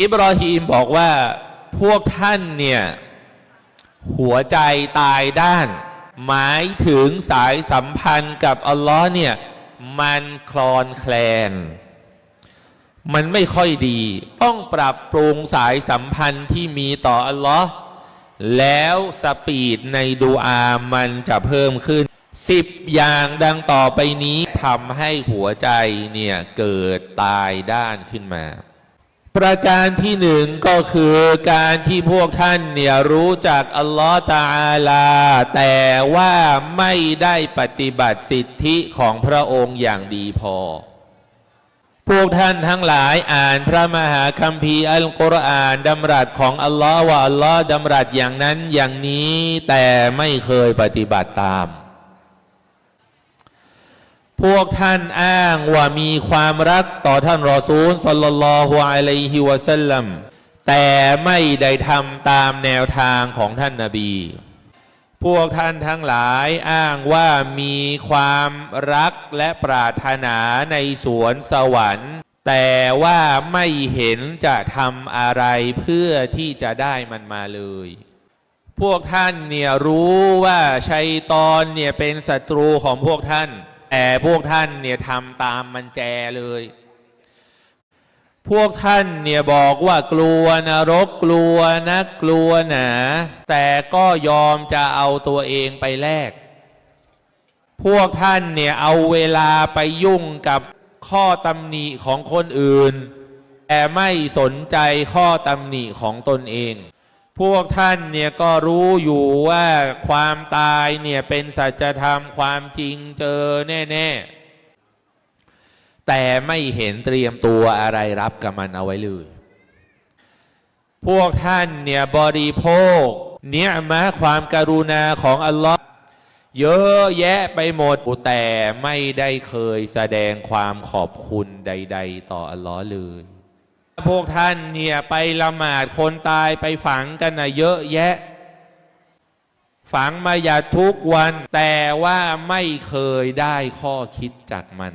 อิบรอฮีมบอกว่าพวกท่านเนี่ย หัวใจตายด้าน หมายถึงสายสัมพันธ์กับอัลลอฮ์เนี่ย มันคลอนแคลน มันไม่ค่อยดี ต้องปรับปรุงสายสัมพันธ์ที่มีต่ออัลลอฮ์แล้วสปีดในดูอามันจะเพิ่มขึ้นสิบอย่างดังต่อไปนี้ทำให้หัวใจเนี่ย เกิดตายด้านขึ้นมา ประการที่หนึ่งก็คือการที่พวกท่านเนี่ยรู้จักอัลลอฮ์ตาอาลา แต่ว่าไม่ได้ปฏิบัติสิทธิของพระองค์อย่างดีพอ พวกท่านทั้งหลายอ่านพระมหาคัมภีร์อัลกุรอานดำรัสของอัลลอฮ์ว่าอัลลอฮ์ดำรัสอย่างนั้นอย่างนี้แต่ไม่เคยปฏิบัติตาม พวกท่านอ้างว่ามีความรักต่อท่านรอซูลสัลลัลลอฮุอะลัยฮิวะสัลลัมแต่ไม่ได้ทำตามแนวทางของท่านนาบี พวกท่านทั้งหลายอ้างว่ามีความรักและปรารถนาในสวนสวรรค์ แต่ว่าไม่เห็นจะทำอะไรเพื่อที่จะได้มันมาเลยพวกท่านเนี่ยรู้ว่าชัยตอนเนี่ยเป็นศัตรูของพวกท่าน แต่พวกท่านเนี่ยทำตามมันแจเลย พวกท่านเนี่ยบอกว่ากลัวนรกกลัวนะกลัวหนา แต่ก็ยอมจะเอาตัวเองไปแลก พวกท่านเนี่ยเอาเวลาไปยุ่งกับข้อตำหนิของคนอื่น แต่ไม่สนใจข้อตำหนิของตนเอง พวกท่านเนี่ยก็รู้อยู่ว่าความตายเนี่ยเป็นสัจธรรมความจริงเจอแน่ๆ แต่ไม่เห็นเตรียมตัวอะไรรับกับมันเอาไว้เลย พวกท่านเนี่ยบริโภค เนี่ยมะความการุณาของอัลลอฮ์เยอะแยะไปหมดแต่ไม่ได้เคยแสดงความขอบคุณใด ๆ ต่ออัลลอฮ์เลย พวกท่านเนี่ยไปละหมาดคนตายไปฝังกันนะเยอะแยะ ฝังมาอย่าทุกวัน แต่ว่าไม่เคยได้ข้อคิดจากมัน